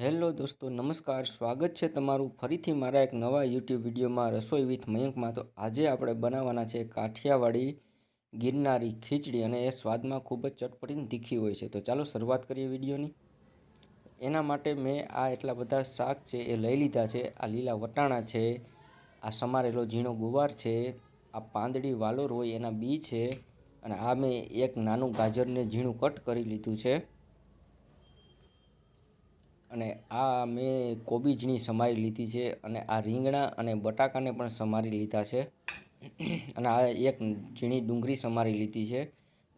Hello દોસ્તો, નમસ્કાર. સ્વાગત છે તમારું ફરીથી મારા એક નવા યુટ્યુબ વિડીયોમાં રસોઈ વિથ મયંકમાં. તો આજે આપણે બનાવવાના છે કાઠિયાવાડી ગિરનારી ખીચડી અને એ સ્વાદમાં ખૂબ જ ચટપટીને તીખી હોય છે. તો ચાલો શરૂઆત કરીએ વિડીયોની. એના માટે મેં આ એટલા બધા શાક છે એ લઈ લીધા છે. આ લીલા વટાણા છે, આ સમારેલો ઝીણો ગુવાર છે, આ પાંદડી વાલોર હોય એના બી છે, અને આ મેં એક નાનું ગાજરને ઝીણું કટ કરી લીધું છે. અને આ મેં કોબીજની સમારી લીધી છે અને આ રીંગણા અને બટાકાને પણ સમારી લીધા છે. અને આ એક ઝીણી ડુંગળી સમારી લીધી છે.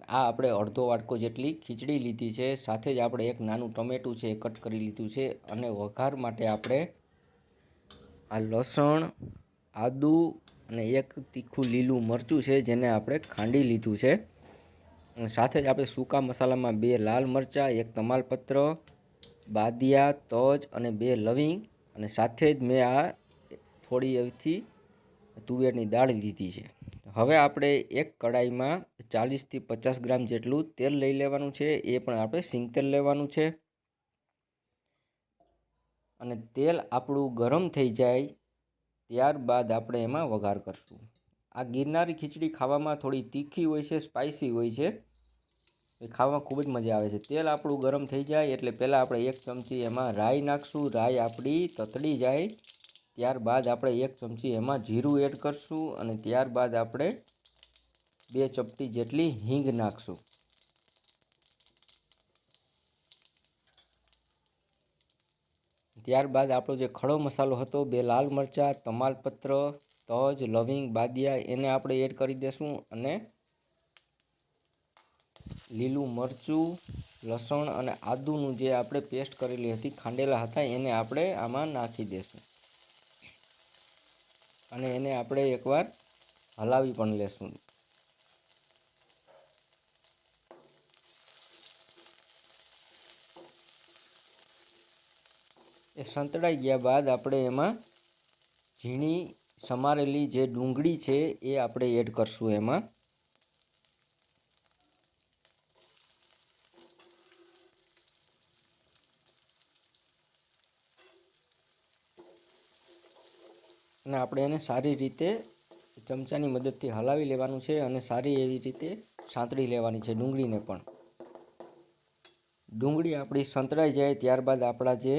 આ આપણે અડધો વાટકો જેટલી ખીચડી લીધી છે. સાથે જ આપણે એક નાનું ટમેટું છે કટ કરી લીધું છે અને વઘાર માટે આપણે આ લસણ, આદુ અને એક તીખું લીલું મરચું છે જેને આપણે ખાંડી લીધું છે. સાથે જ આપણે સૂકા મસાલામાં બે લાલ મરચાં, એક તમાલપત્ર બાદિયા, તજ અને બે લવિંગ અને સાથે જ મેં આ થોડી એવી તુવેરની દાળ લીધી છે. હવે આપણે એક કડાઈમાં ચાલીસથી પચાસ ગ્રામ જેટલું તેલ લઈ લેવાનું છે, એ પણ આપણે સિંગ તેલ લેવાનું છે. અને તેલ આપણું ગરમ થઈ જાય ત્યારબાદ આપણે એમાં વઘાર કરશું. આ ગિરનારી ખીચડી ખાવામાં થોડી તીખી હોય છે સ્પાઇસી હોય છે. એ ખાવામાં ખૂબ જ મજા આવે છે. તેલ આપણું ગરમ થઈ જાય એટલે પહેલાં આપણે એક ચમચી એમાં રાઈ નાખશું. રાઈ આપણી તતડી જાય. ત્યારબાદ આપણે એક ચમચી એમાં જીરું એડ કરશું અને ત્યારબાદ આપણે બે ચપટી જેટલી હિંગ નાખશું. ત્યારબાદ આપણો જે ખડો મસાલો હતો, બે લાલ મરચાં, તમાલપત્ર, તજ, લવિંગ, બાદિયા, એને આપણે એડ કરી દઈશું અને લીલું મરચું, લસણ અને આદુનું જે આપણે પેસ્ટ કરેલી હતી, ખાંડેલા હતા, એને આપણે આમાં નાખી દઈશું અને એને આપણે એકવાર હલાવી પણ લેશું. એ સંતળાઈ ગયા બાદ આપણે એમાં ઝીણી સમારેલી જે ડુંગળી છે, એ આપણે એડ કરશું એમાં. અને આપણે એને સારી રીતે ચમચાની મદદથી હલાવી લેવાનું છે અને સારી એવી રીતે સાંતળી લેવાની છે ડુંગળીને પણ. ડુંગળી આપણી સંતળાઈ જાય ત્યારબાદ આપણા જે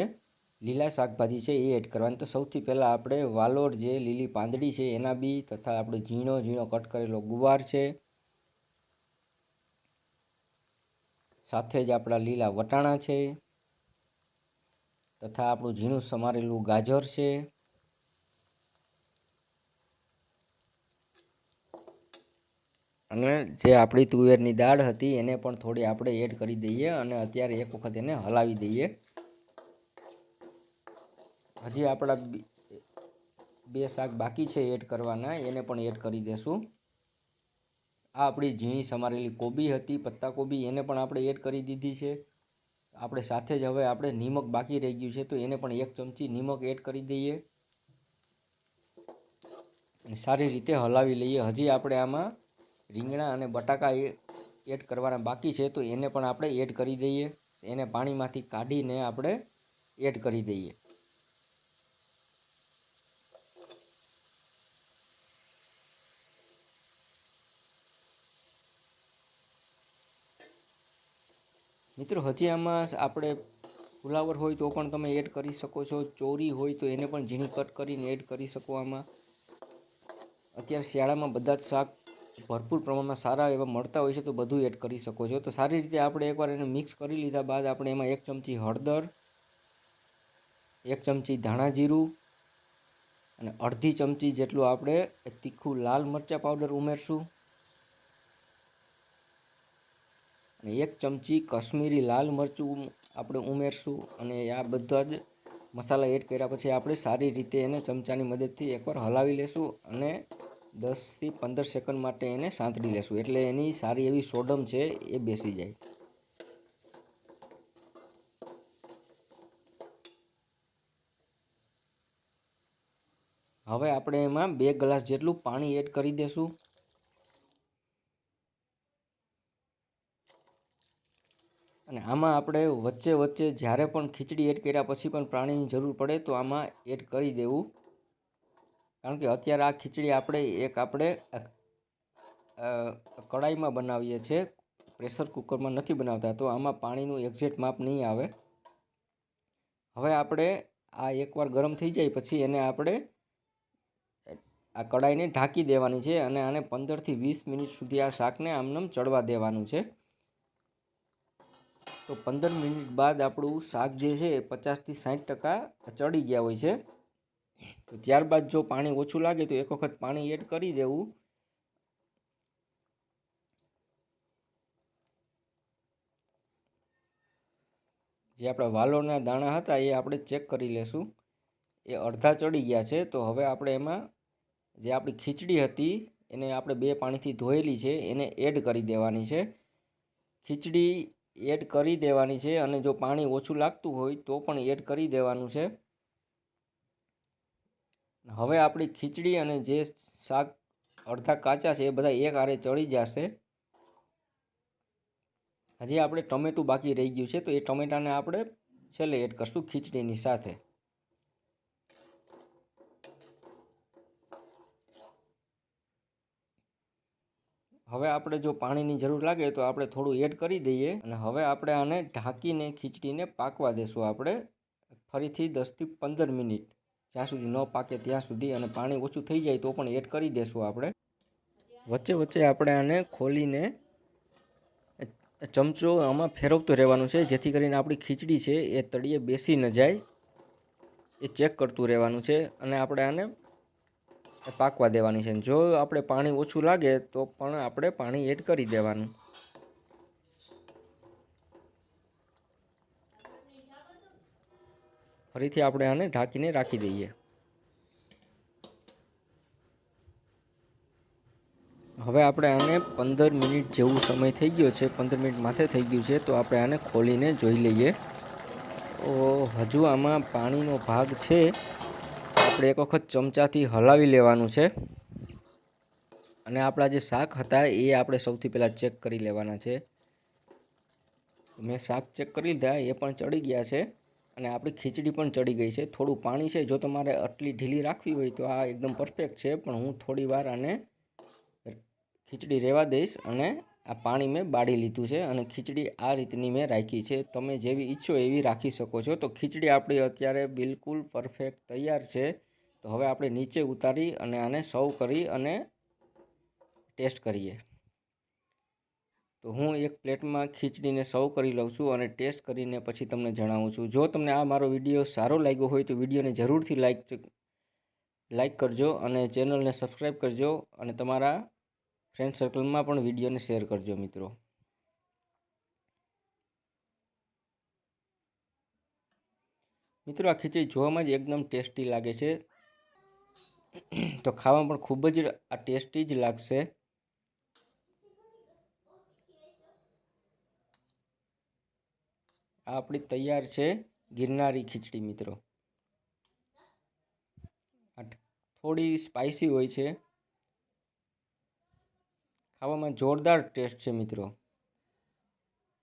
લીલા શાકભાજી છે એ એડ કરવાની. તો સૌથી પહેલાં આપણે વાલોર જે લીલી પાંદડી છે એના બી તથા આપણે ઝીણો ઝીણો કટ કરેલો ગુવાર છે. સાથે જ આપણા લીલા વટાણા છે. તથા આપણું ઝીણું સમારેલું ગાજર છે. અને જે આપણી તુવેરની દાળ હતી એને પણ થોડી આપણે એડ કરી દઈએ અને અત્યારે એક વખત એને હલાવી દઈએ. હજી આપણા બે શાક બાકી છે એડ કરવાના, એને પણ એડ કરી દેશું. આ આપણી ઝીણી સમારેલી કોબી હતી, પત્તા કોબી, એને પણ આપણે એડ કરી દીધી છે. આપણે સાથે જ હવે આપણે નિમક બાકી રહી ગયું છે, તો એને પણ એક ચમચી નિમક એડ કરી દઈએ. સારી રીતે હલાવી લઈએ. હજી આપણે આમાં રીંગણા અને બટાકા એડ કરવાના બાકી છે, તો એને પણ આપણે એડ કરી દઈએ. એને પાણીમાંથી કાઢીને આપણે એડ કરી દઈએ. મિત્રો, હજી આમાં આપણે ફુલાવર હોય તો પણ તમે એડ કરી શકો છો. ચોરી હોય તો એને પણ ઝીણી કટ કરીને એડ કરી શકો આમાં. અત્યારે શિયાળામાં બધા જ શાક ભરપૂર પ્રમાણમાં સારા એવા મળતા હોય છે તો બધું એડ કરી શકો છો. તો સારી રીતે આપણે એકવાર એને મિક્સ કરી લીધા બાદ આપણે એમાં એક ચમચી હળદર, એક ચમચી ધાણા જીરું અને અડધી ચમચી જેટલું આપણે તીખું લાલ મરચાં પાવડર ઉમેરશું. અને એક ચમચી કશ્મીરી લાલ મરચું આપણે ઉમેરશું અને આ બધા જ મસાલા એડ કર્યા પછી આપણે સારી રીતે એને ચમચાની મદદથી એકવાર હલાવી લેશું અને દસથી પંદર સેકન્ડ માટે એને સાંતળી લેશું. એટલે એની સારી એવી સોડમ છે એ બેસી જાય. હવે આપણે એમાં બે ગ્લાસ જેટલું પાણી એડ કરી દેશું. અને આમાં આપણે વચ્ચે વચ્ચે જ્યારે પણ ખીચડી એડ કર્યા પછી પણ પાણીની જરૂર પડે તો આમાં એડ કરી દેવું. કારણ કે અત્યારે આ ખીચડી આપણે એક આપણે કડાઈમાં બનાવીએ છીએ. પ્રેશર કુકરમાં નથી બનાવતા, તો આમાં પાણીનું એક્ઝેક્ટ માપ નહીં આવે. હવે આપણે આ એકવાર ગરમ થઈ જાય પછી એને આપણે આ કડાઈને ઢાંકી દેવાની છે અને આને પંદરથી વીસ મિનિટ સુધી આ શાકને આમનામ ચડવા દેવાનું છે. તો પંદર મિનિટ બાદ આપણું શાક જે છે એ પચાસથી સાઠ ટકા ચડી ગયા હોય છે. તો ત્યારબાદ જો પાણી ઓછું લાગે તો એક વખત પાણી એડ કરી દેવું. જે આપણા વાલોના દાણા હતા એ આપણે ચેક કરી લેશું. એ અડધા ચડી ગયા છે તો હવે આપણે એમાં જે આપણી ખીચડી હતી એને આપણે બે પાણીથી ધોયેલી છે એને એડ કરી દેવાની છે. ખીચડી એડ કરી દેવાની છે અને જો પાણી ઓછું લાગતું હોય તો પણ એડ કરી દેવાનું છે. હવે આપણી ખીચડી અને જે શાક અડધા કાચા છે એ બધા એક આરે ચડી જશે. હજી આપણે ટમેટું બાકી રહી ગયું છે તો એ ટમેટાને આપણે છેલ્લે એડ કરશું ખીચડીની સાથે. હવે આપણે જો પાણીની જરૂર લાગે તો આપણે થોડું એડ કરી દઈએ અને હવે આપણે આને ઢાંકીને ખીચડીને પાકવા દેશું આપણે ફરીથી દસથી પંદર મિનિટ. જ્યાં સુધી ન પાકે ત્યાં સુધી અને પાણી ઓછું થઈ જાય તો પણ એડ કરી દેશું આપણે. વચ્ચે વચ્ચે આપણે આને ખોલીને ચમચો આમાં ફેરવતો રહેવાનું છે, જેથી કરીને આપણી ખીચડી છે એ તળિયે બેસી ન જાય. એ ચેક કરતું રહેવાનું છે અને આપણે આને પાકવા દેવાની છે. જો આપણે પાણી ઓછું લાગે તો પણ આપણે પાણી એડ કરી દેવાનું. ફરીથી આપણે આને ઢાંકીને રાખી દઈએ. હવે આપણે આને પંદર મિનિટ જેવું સમય થઈ ગયો છે, પંદર મિનિટ માથે થઈ ગયું છે, તો આપણે આને ખોલીને જોઈ લઈએ. હજુ આમાં પાણીનો ભાગ છે. આપણે એક વખત ચમચાથી હલાવી લેવાનું છે. અને આપણા જે શાક હતા એ આપણે સૌથી પહેલાં ચેક કરી લેવાના છે. મેં શાક ચેક કરી લીધા, એ પણ ચડી ગયા છે. અને આપણી ખીચડી પણ ચડી ગઈ છે. થોડું પાણી છે. જો તમારે આટલી ઢીલી રાખવી હોય તો આ એકદમ પરફેક્ટ છે. પણ હું થોડી વાર આને ખીચડી રહેવા દઈશ અને આ પાણી મેં બાળી લીધું છે અને ખીચડી આ રીતની મેં રાખી છે. તમે જેવી ઈચ્છો એવી રાખી શકો છો. તો ખીચડી આપણી અત્યારે બિલકુલ પરફેક્ટ તૈયાર છે. તો હવે આપણે નીચે ઉતારી અને આને સર્વ કરી અને ટેસ્ટ કરીએ. તો હું એક પ્લેટમાં ખીચડીને સર્વ કરી લઉં છું અને ટેસ્ટ કરીને પછી તમને જણાવું છું. જો તમને આ મારો વીડિયો સારો લાગ્યો હોય તો વિડીયોને જરૂરથી લાઈક લાઈક કરજો અને ચેનલને સબસ્ક્રાઈબ કરજો અને તમારા ફ્રેન્ડ સર્કલમાં પણ વિડીયોને શેર કરજો મિત્રો. મિત્રો, આ ખીચડી જોવામાં જ એકદમ ટેસ્ટી લાગે છે. તો ખાવામાં પણ ખૂબ જ આ ટેસ્ટી જ લાગશે. આ આપણી તૈયાર છે ગિરનારી ખીચડી, મિત્રો. થોડી સ્પાઇસી હોય છે. ખાવામાં જોરદાર ટેસ્ટ છે, મિત્રો.